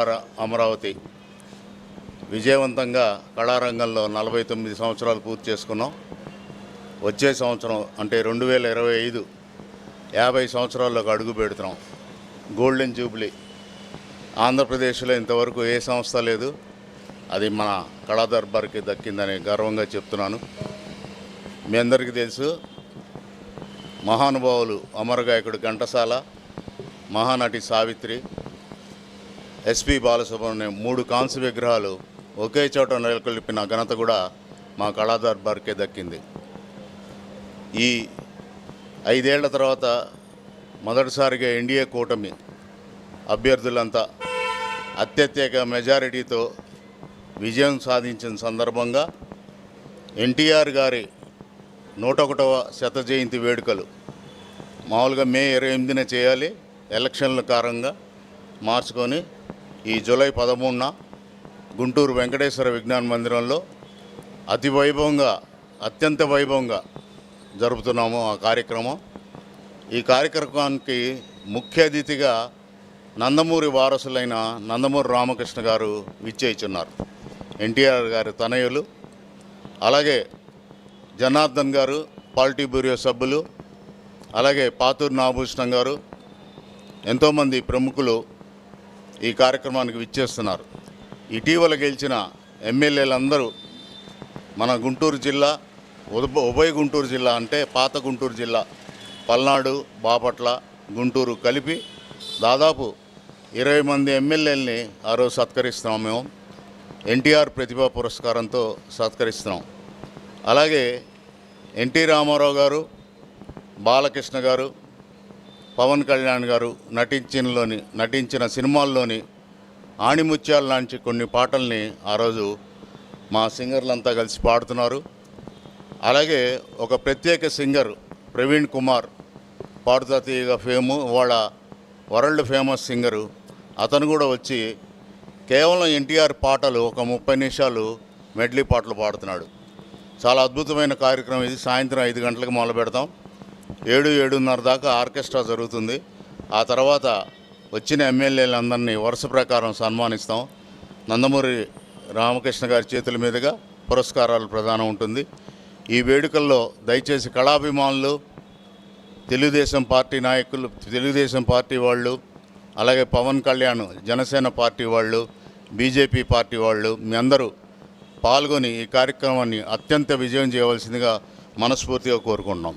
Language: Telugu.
అమరావతి విజయవంతంగా కళారంగంలో నలభై తొమ్మిది సంవత్సరాలు పూర్తి చేసుకున్నాం. వచ్చే సంవత్సరం అంటే రెండు వేల ఇరవై ఐదు యాభై సంవత్సరాల్లోకి అడుగు పెడుతున్నాం. Golden jubilee. ఆంధ్రప్రదేశ్లో ఇంతవరకు ఏ సంస్థ లేదు. అది మన కళా దర్బార్కి దక్కిందని గర్వంగా చెప్తున్నాను. మీ అందరికీ తెలుసు మహానుభావులు అమరగాయకుడు ఘంటసాల మహానటి సావిత్రి ఎస్పి బాలసుబ్రహ్మణ్యం మూడు కాంస్య విగ్రహాలు ఒకే చోట నెలకొల్పిన ఘనత కూడా మా కళా దర్బార్కే దక్కింది. ఈ ఐదేళ్ళ తర్వాత మొదటిసారిగా ఎన్డీఏ కూటమి అభ్యర్థులంతా అత్యత్యక మెజారిటీతో విజయం సాధించిన సందర్భంగా ఎన్టీఆర్ గారి నూట ఒకటవ శత జయంతి వేడుకలు మామూలుగా మే ఇరవై ఎనిమిదిన చేయాలి ఎలక్షన్ల కారణంగా మార్చుకొని ఈ జూలై పదమూడున గుంటూరు వెంకటేశ్వర విజ్ఞాన మందిరంలో అతి వైభవంగా అత్యంత వైభవంగా జరుపుతున్నాము ఆ కార్యక్రమం. ఈ కార్యక్రమానికి ముఖ్య అతిథిగా నందమూరి వారసులైన నందమూరి రామకృష్ణ గారు విచ్చేయిచున్నారు. ఎన్టీఆర్ గారి తనయులు అలాగే జనార్దన్ గారు పాలిటీ బ్యూరో సభ్యులు అలాగే పాతూరు నాభూషణం గారు ఎంతోమంది ప్రముఖులు ఈ కార్యక్రమానికి విచ్చేస్తున్నారు. ఇటీవల గెలిచిన ఎమ్మెల్యేలందరూ మన గుంటూరు జిల్లా ఉభయ గుంటూరు జిల్లా అంటే పాత గుంటూరు జిల్లా పల్నాడు బాపట్ల గుంటూరు కలిపి దాదాపు ఇరవై మంది ఎమ్మెల్యేలని ఆ రోజు సత్కరిస్తున్నాం మేము. ఎన్టీఆర్ ప్రతిభా పురస్కారంతో సత్కరిస్తున్నాం. అలాగే ఎన్టీ రామారావు గారు బాలకృష్ణ గారు పవన్ కళ్యాణ్ గారు నటించినలోని నటించిన సినిమాల్లోని ఆణిముత్యాలు లాంటి కొన్ని పాటల్ని ఆ రోజు మా సింగర్లంతా కలిసి పాడుతున్నారు. అలాగే ఒక ప్రత్యేక సింగర్ ప్రవీణ్ కుమార్ పాడుతా తీయగా ఫేము వాళ్ళ వరల్డ్ ఫేమస్ సింగరు. అతను కూడా వచ్చి కేవలం ఎన్టీఆర్ పాటలు ఒక ముప్పై నిమిషాలు మెడ్లీ పాటలు పాడుతున్నాడు. చాలా అద్భుతమైన కార్యక్రమం ఇది. సాయంత్రం ఐదు గంటలకు మొదలు పెడతాం ఏడు ఏడున్నర దాకా ఆర్కెస్ట్రా జరుగుతుంది. ఆ తర్వాత వచ్చిన ఎమ్మెల్యేలందరినీ వరుస ప్రకారం సన్మానిస్తాం. నందమూరి రామకృష్ణ గారి చేతుల మీదుగా పురస్కారాలు ప్రదానం ఉంటుంది. ఈ వేడుకల్లో దయచేసి కళాభిమానులు తెలుగుదేశం పార్టీ నాయకులు తెలుగుదేశం పార్టీ వాళ్ళు అలాగే పవన్ కళ్యాణ్ జనసేన పార్టీ వాళ్ళు బీజేపీ పార్టీ వాళ్ళు మీ అందరూ పాల్గొని ఈ కార్యక్రమాన్ని అత్యంత విజయం చేయవలసిందిగా మనస్ఫూర్తిగా కోరుకుంటున్నాం.